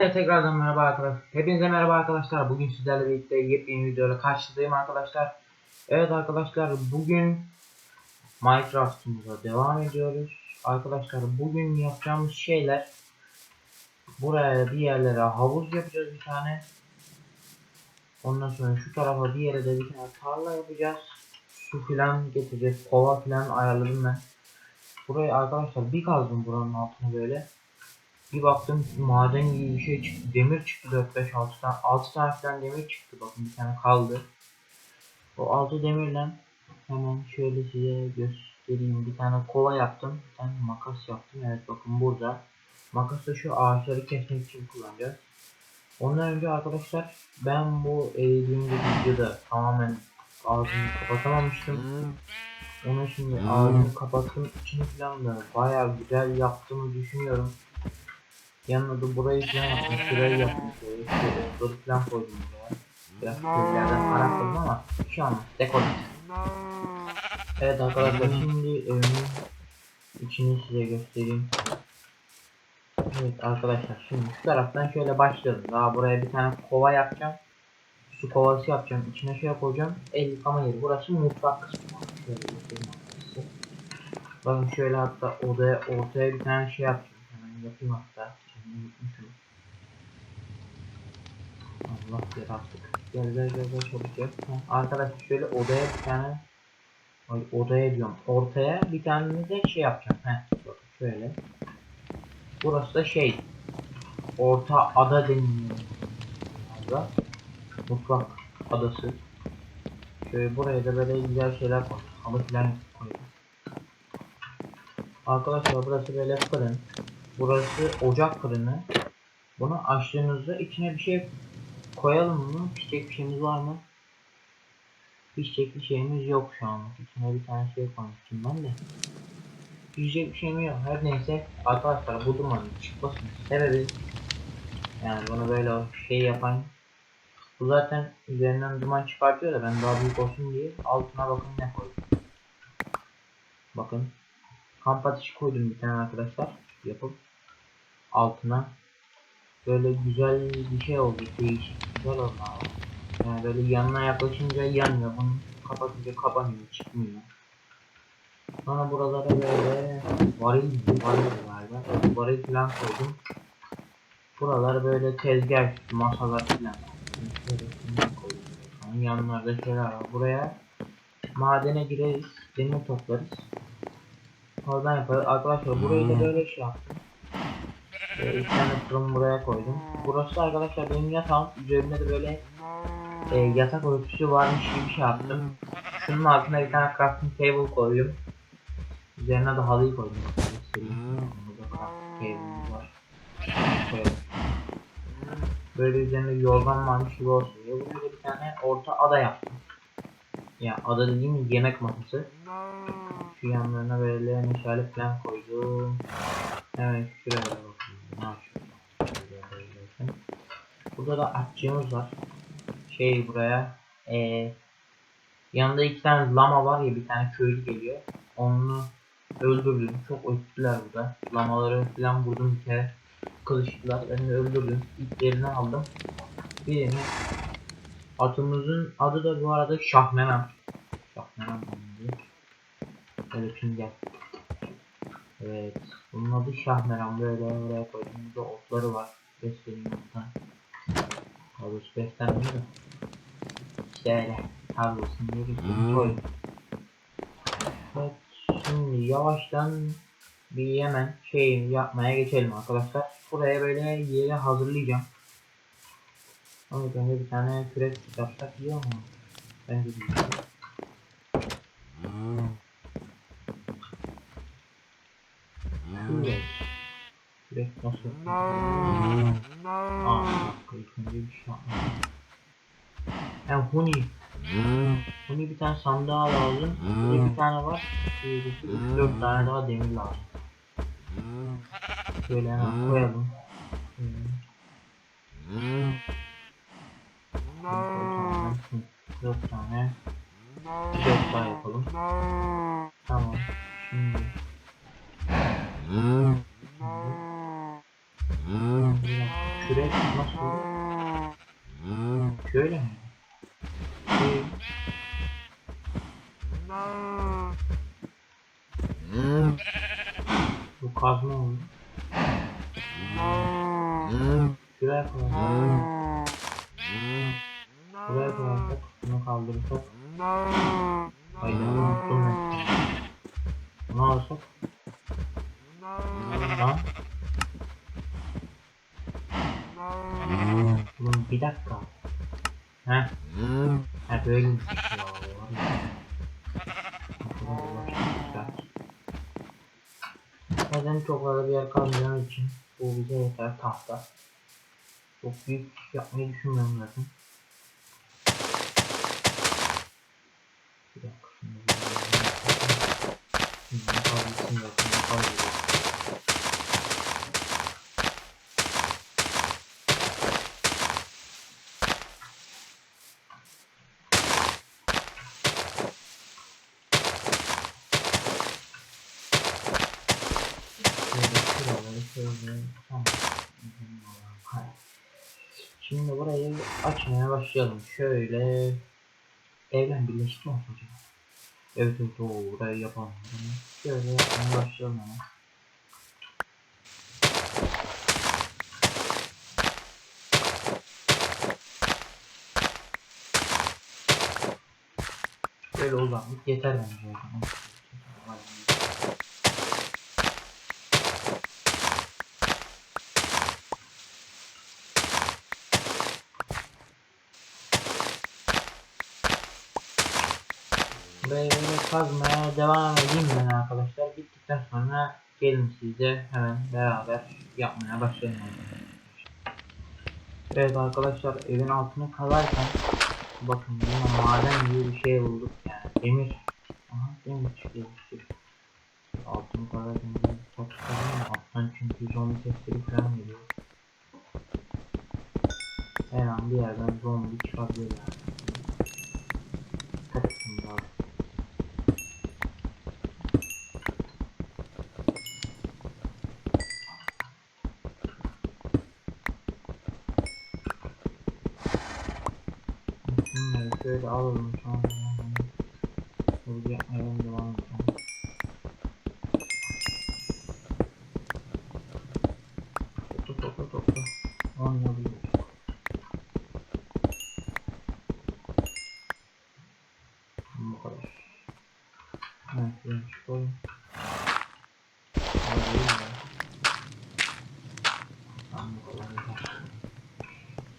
Evet tekrardan merhaba arkadaşlar. Hepinize merhaba arkadaşlar. Bugün sizlerle birlikte yepyeni videoyla karşınızdayım arkadaşlar. Evet arkadaşlar bugün Minecraft'ımıza devam ediyoruz. Arkadaşlar bugün yapacağımız şeyler buraya bir yerlere havuz yapacağız bir tane. Ondan sonra şu tarafa bir yere de bir tane tarla yapacağız. Su filan getireceğiz. Kova filan ayarladım ben. Burayı arkadaşlar bir kazdım buranın altını böyle. Bir baktım maden gibi bir şey çıktı. Demir çıktı 4 5 6 tane 6 tane demir çıktı. Bakın bir tane kaldı. O 6 demirle hemen şöyle size göstereyim. Bir tane kova yaptım. Bir tane makas yaptım. Evet bakın burada. Makası şu ağaçları kesmek için kullanacağız. Ondan önce arkadaşlar ben bu eğildiğimde videoda tamamen ağzını kapatamamıştım. Onun şimdi ağzını kapattım içini falan da bayağı güzel yaptığımı düşünüyorum. Yanına da burayı falan yaptım, şurayı şöyle otları falan koydum buraya. Biraz köklerden arakladım ama bir şey olmaz, dekoratif. Evet arkadaşlar şimdi evimin içini size göstereyim. Evet arkadaşlar şimdi şu taraftan şöyle başlayalım. Daha buraya bir tane kova yapacağım. Su kovası yapacağım. İçine şey koyacağım. El yıkama yeri. Burası mutfak kısmı. Şöyle. Bakın şöyle hatta odaya ortaya bir tane şey yapacağım. Hemen yapayım hatta. Allah yarattık. Gel gel gel gel çabuk. Heh, Arkadaşlar şöyle odaya bir tane Ay odaya diyorum. Ortaya bir tane de şey yapacağım. Heh, bakın şöyle. Burası da şey. Orta ada deniliyor. Burada. Mutfak adası. Şöyle buraya da böyle güzel şeyler koydum. Halı falan koydum. Arkadaşlar burası böyle fırın. Burası ocak fırını. Bunu açtığınızda içine bir şey koyalım mı? Pişecek bir şeyimiz var mı? Pişecek bir şeyimiz yok şu anlık. İçine bir tane şey koymuştum ben de. Pişecek bir şeyim yok. Her neyse arkadaşlar bu dumanın çıkmasının sebebi yani bunu böyle şey yapan bu zaten üzerinden duman çıkartıyor da ben daha büyük olsun diye altına bakın ne koydum. Bakın kamp ateşi koydum bir tane arkadaşlar yapıp altına böyle güzel bir şey oldu değişik güzel oldu abi. Yani böyle yanına yaklaşınca yanmıyor bunu kapatınca kapanıyor çıkmıyor. Sonra buralara böyle varil varil galiba varil falan koydum. Buralar böyle tezgah masalar falan. Yani yanlarda şeyler var. Buraya madene gireriz, demir toplarız. Oradan yaparız. Arkadaşlar burayı da böyle şey yaptım. Böyle iki tane fırın buraya koydum. Burası arkadaşlar benim yatağım. Üzerinde de böyle e, yatak örtüsü varmış gibi bir şey yaptım. Şunun altına bir tane crafting table koydum. Üzerine de halıyı koydum. Burada crafting table var. Böyle üzerinde yorgan varmış gibi olsun diye. Buraya da bir tane orta ada yaptım. Ya ada dediğimiz yemek masası. Şu yanlarına böyle meşale falan koydum. Evet şuraya da Burada da atçığımız var. Şey buraya. Ee, yanında iki tane lama var ya bir tane köylü geliyor. Onu öldürdüm. Çok öttüler burada. Lamaları falan vurdum bir kere. Kılıçtılar. Ben de öldürdüm. İplerini aldım. Birini Atımızın adı da bu arada Şahmenan. Şahmenan. Evet şimdi gel. Evet. Bunun adı Şahmeran. Böyle oraya koydum. Burada otları var. Besleyin buradan. Havuz beslenmiyor da. İşte öyle. Havuzun diye koydum. Evet. Şimdi yavaştan bir hemen şey yapmaya geçelim arkadaşlar. Buraya böyle yeri hazırlayacağım. Ama önce bir tane kürek yapsak iyi ama bence değil. Kürek. Kürek nasıl? Aa, ilk önce bir şey yapmam. Yani huni. Huni bir tane sandığa lazım. Bir de bir tane var. Bir, iki, dört tane daha demir lazım. Şöyle hemen koyalım. Dört tane. Dört daha yapalım. Tamam. Şimdi. Bir dakika, Küre Evet nasıl? Şöyle mi? Şey, bu kazma olur. Şuraya koyalım. Buraya koyarsak, bunu kaldırırsak. Hayır, unuttum ben. Bunu alırsak. Lan. Bunun bir dakika. Heh. Ha böyle bir şey. Neden çok fazla bir yer kalmayacağım için bu bize yeter tahta. Çok büyük yapmayı düşünmüyorum zaten. Bir dakika şimdi bir Şimdi kaldırsın zaten kaldır. Şöyle şuraları şöyle tamam. Hayır. Şimdi burayı açmaya başlayalım. Şöyle evlen birleşik mi acaba? Evet evet o burayı yapalım. Şöyle yapmaya başlayalım hemen. Böyle uzanlık yeter bence. o. Burayı böyle kazmaya devam edeyim ben arkadaşlar. Bittikten sonra gelin siz hemen beraber yapmaya başlayalım. Evet arkadaşlar evin altını kazarken bakın yine maden gibi bir şey bulduk yani demir. Aha demir çıkıyor. Altını kazarken bir çok çıkarım alttan çünkü zombi sesleri falan geliyor. Her an bir yerden zombi çıkabilir yani.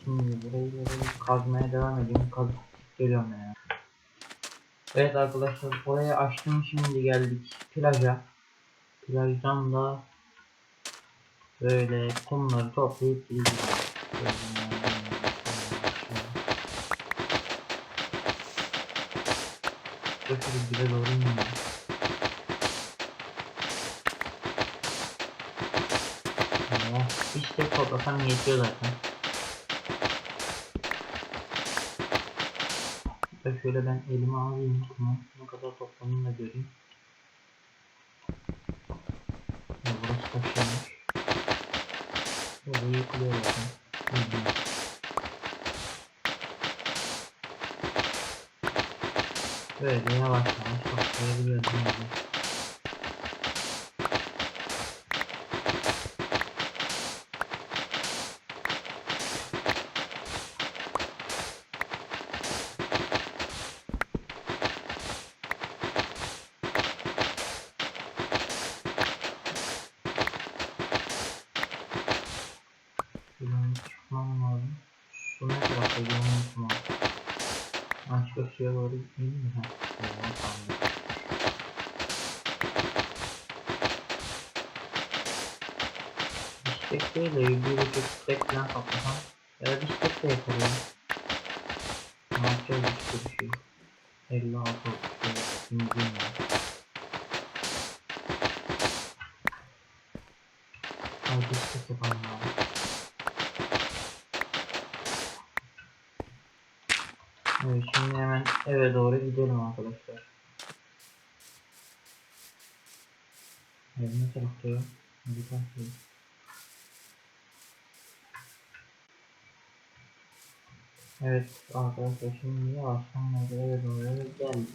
Şimdi burayı böyle kazmaya devam edeyim. Kazıp geliyorum ya. Evet arkadaşlar oraya açtım şimdi geldik plaja. Plajdan da böyle kumları toplayıp gideceğiz. Şöyle bir doğru toplasam yetiyor zaten. Hatta şöyle ben elime alayım kumu. Ne kadar toplamını da göreyim. Ya burası taşıyormuş. Böyle yıkılıyor zaten. Hı. Böyle yavaş yavaş toplayabiliyoruz. yani. Şuradan çıkmam lazım. Su ne tarafta unutma. Suya doğru gitmeyeyim mi? Ha, tamam, tamam. Biştek değil de bir buçuk biftek falan toplasam. Ya da biftek de yaparım. Ne yapacağız işte bir şey. 56 oldu. Şöyle indireyim ya. Hadi biftek yapalım abi. Evet şimdi hemen eve doğru gidelim arkadaşlar. Ev ne tarafta ya? Bir tarafta. Evet arkadaşlar şimdi yavaştan nereye doğru geldik.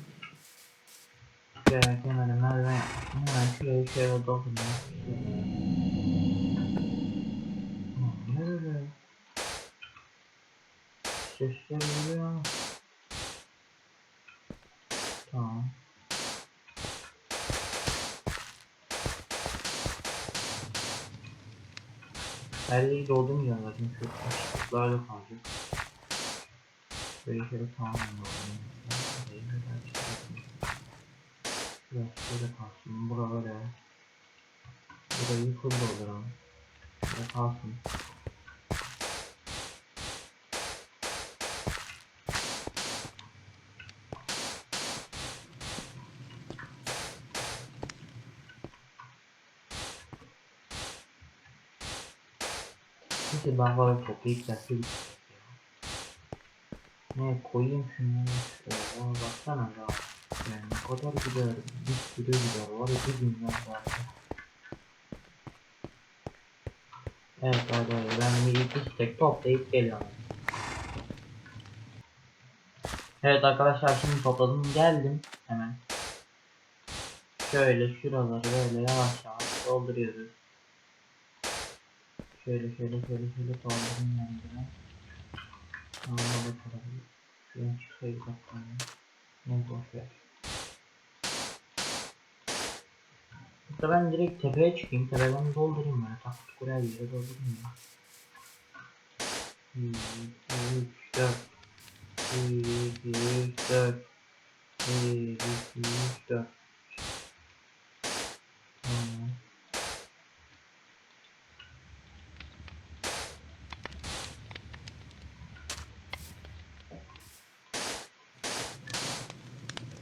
Şöyle kenara merdiven yapmışım. Hemen şurayı şöyle doldurmak Ne böyle? Sesler geliyor 50'yi doldum ya zaten çöpler yok abi. Böyle şöyle tamamladım. Biraz şöyle kalsın. Bura böyle. Burayı full dolduralım. Şöyle kalsın. Neyse ben böyle toplayıp dersi Ne koyayım şunları şöyle baksana ya. Yani ne kadar gider, bir sürü gider var ya bir dünya zaten. Evet hadi ben bir iki stek toplayıp geliyorum. Evet arkadaşlar şimdi topladım geldim hemen. Şöyle şuraları böyle yavaş yavaş dolduruyoruz. Şöyle şöyle şöyle şöyle doldurun yanına. Sonra bakalım. Şuradan çıksaydı bakalım. Ne boş ver. Hatta ben direkt tepeye çıkayım. Tepeden doldurayım böyle. Taktik kurar yere doldurayım ya. 1, 2, 3, 4 1, 2, 3, 4 1, 2, 3, 4 Tamam.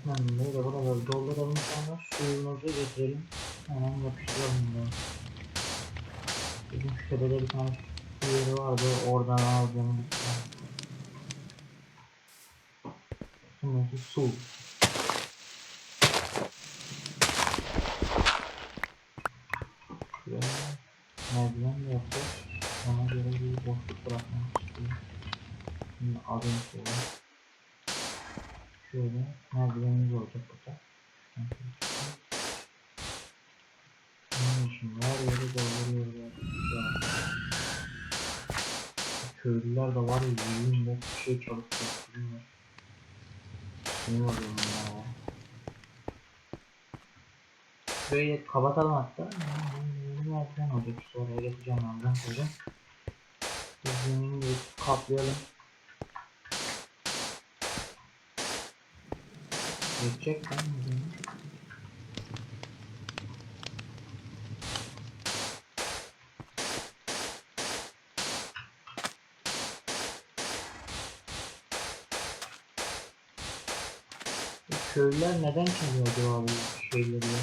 Hemen böyle buraları dolduralım sonra suyumuzu getirelim. Hemen yapıştıralım bunu. Bizim şu tepede bir tane su yeri vardı. Oradan alacağım. Şimdi su. Şuraya merdiven de yapacağız. Ona göre bir boşluk bırakmak istiyorum. Şimdi alayım şöyle. Şöyle merdivenimiz olacak burada. Bunun için her yeri dolduruyorlar. Köylüler de var ya yiyin bok bir şey çalıp götürüyorlar. Sinir oluyorum ya. Şurayı kapatalım hatta. Bir merdiven olacak işte oraya getireceğim merdiven koyacağım. Biz zemini kaplayalım. Geçecek ben? Bu Köylüler neden çalıyor acaba bu şeyleri ya?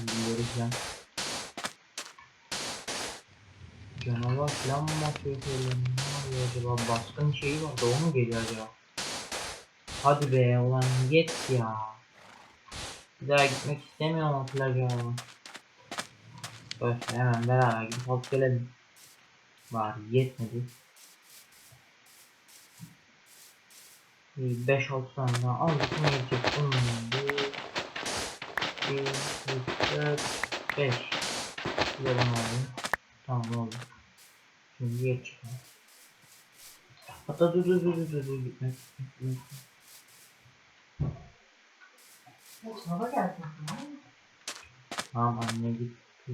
Bilgileri falan. Canavar falan mı atıyor köylülerin? Ne acaba? Baskın şeyi vardı o mu geliyor acaba? Hadi be ulan yet ya. Bir daha gitmek istemiyorum plaja. Boş hemen beraber gidip alıp gelelim. Var yetmedi. 5-6 tane daha aldık mı yetecek bunun 1 2 3 4 5 Bir de bunu alayım. Tamam oldu. Şimdi yetecek. Hatta dur dur dur dur dur gitmek gitmek. Hava geldi. Tamam anne gitti.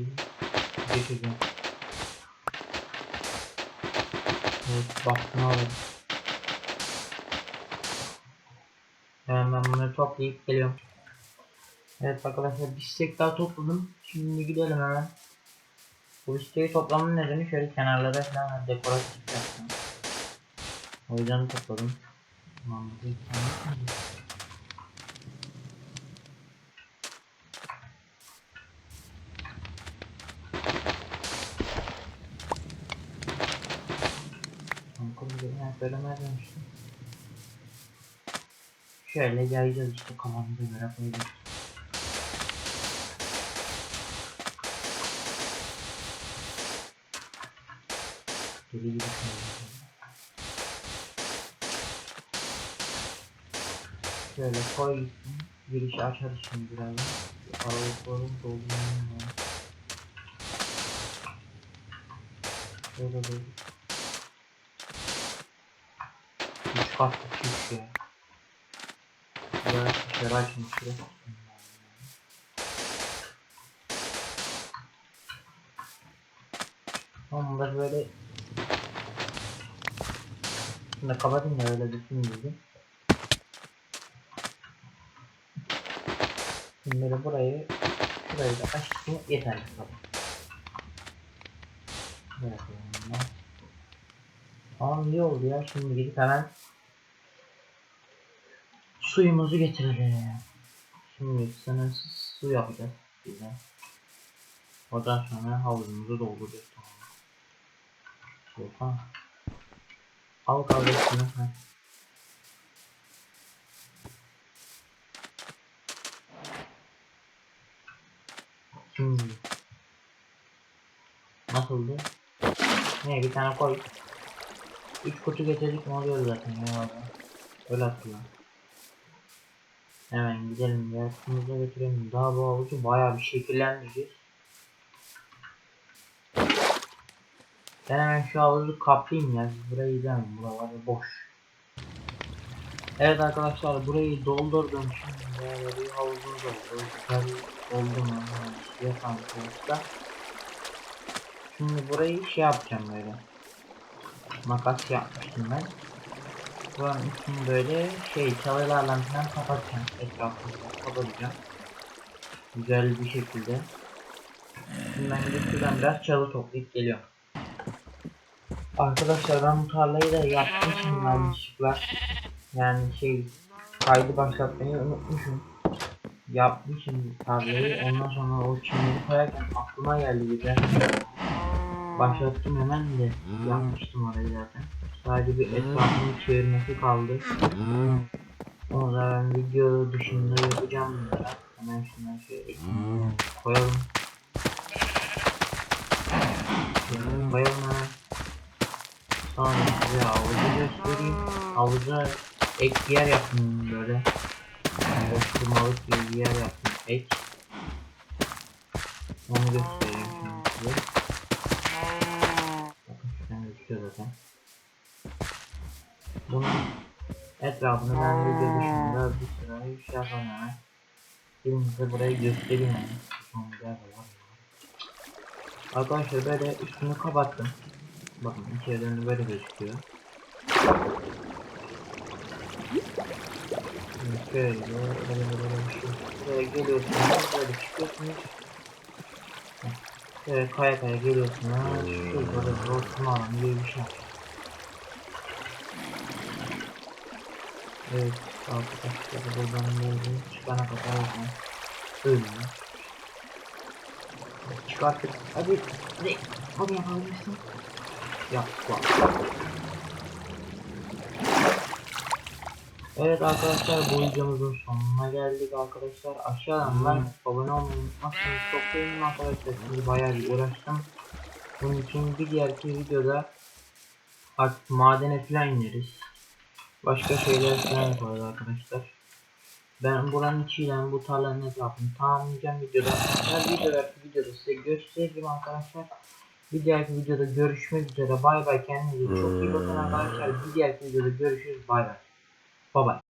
Geçeceğim. Evet baktım aldım. Hemen ben bunları toplayıp geliyorum. Evet arkadaşlar bir çiçek daha topladım. Şimdi gidelim hemen. Bu çiçeği toplamın nedeni şöyle kenarlara falan dekoratif yaptım. O yüzden topladım. Tamam, böleme. Şöyle yayacağız işte kafamıza göre koyacağız. Deli gibi Şöyle koy gitsin. Girişi açarız şimdi birazdan. Aralıkların doldurmanın lazım. Şöyle doldursun. Katlı çift ya. Açmıştı. Tamam da böyle Şimdi kapatayım da öyle düşünmeyeceğim. Şimdi burayı Şurayı da açtım yeterli ben. Tamam iyi oldu ya şimdi gidip hemen suyumuzu getirelim. Şimdi sınırsız su yapacağız bize. Ondan sonra havuzumuzu dolduracağız tamam. Al kahvesini. ha. Şimdi. Nasıldı? Ne bir tane koy. Üç kutu getirdik mi oluyor zaten ya. Öyle hatırla. Hemen gidelim yaratımıza götürelim. Daha bu havucu bayağı bir şekillendireceğiz. Ben hemen şu havuzu kaplayayım ya. Burayı izlemeyin. Buralar boş. Evet arkadaşlar burayı doldurdum. Şimdi böyle bir havuzumuz oldu. Güzel oldu mu? Yakan sonuçta. Şimdi burayı şey yapacağım böyle. Makas yapmıştım ben. Buranın üstünü böyle şey çalılarla falan kapatacağım. Etrafını kapatacağım. Güzel bir şekilde. Şimdi ben gidip şuradan biraz çalı toplayıp geliyorum. Arkadaşlar ben bu tarlayı da yapmışım yanlışlıkla. Yani şey kaydı başlatmayı unutmuşum. Yapmışım tarlayı ondan sonra o çimleri koyarken aklıma geldi bir de. Başlattım hemen de yapmıştım orayı zaten. Sadece bir etrafını çevirmesi kaldı. Onu da ben video dışında yapacağım bunlara. Hemen şunları şöyle ekmeğine koyalım. Şöyle koyalım hemen. Sonra size havucu göstereyim. Havuca ek bir yer yaptım böyle. Yani Oturmalık gibi bir yer yaptım ek. Onu göstereyim şimdi size. Bakın şuradan gözüküyor zaten. Bunun etrafını ben video dışında bir sıra şey yapamam hemen. Şimdi size burayı göstereyim yani. Son bir yer var. Arkadaşlar böyle üstünü kapattım. Bakın içeriden böyle gözüküyor. Şöyle böyle böyle bir şey. Buraya geliyorsunuz böyle çıkıyorsunuz. Böyle kaya kaya geliyorsunuz. Şurada bir oturma alanı gibi bir şey. Evet arkadaşlar buradan böyle çıkana kadar bakın. Böyle. Çıkarttık. Hadi. Hadi. Hadi yapabilirsin. Yap. Bak. Evet arkadaşlar bu videomuzun sonuna geldik arkadaşlar. Aşağıdan like, abone olmayı unutmazsanız çok sevinirim arkadaşlar. Şimdi bayağı bir uğraştım. Bunun için bir diğerki videoda artık madene falan ineriz. Başka şeyler falan yaparız arkadaşlar. Ben buranın içiyle bu tarlanın etrafını tamamlayacağım videoda. Her videoda videoda size göstereceğim arkadaşlar. Bir diğerki videoda görüşmek üzere. Bay bay kendinize çok iyi bakın arkadaşlar. Bir diğerki videoda görüşürüz. Bay bay. Bye bye.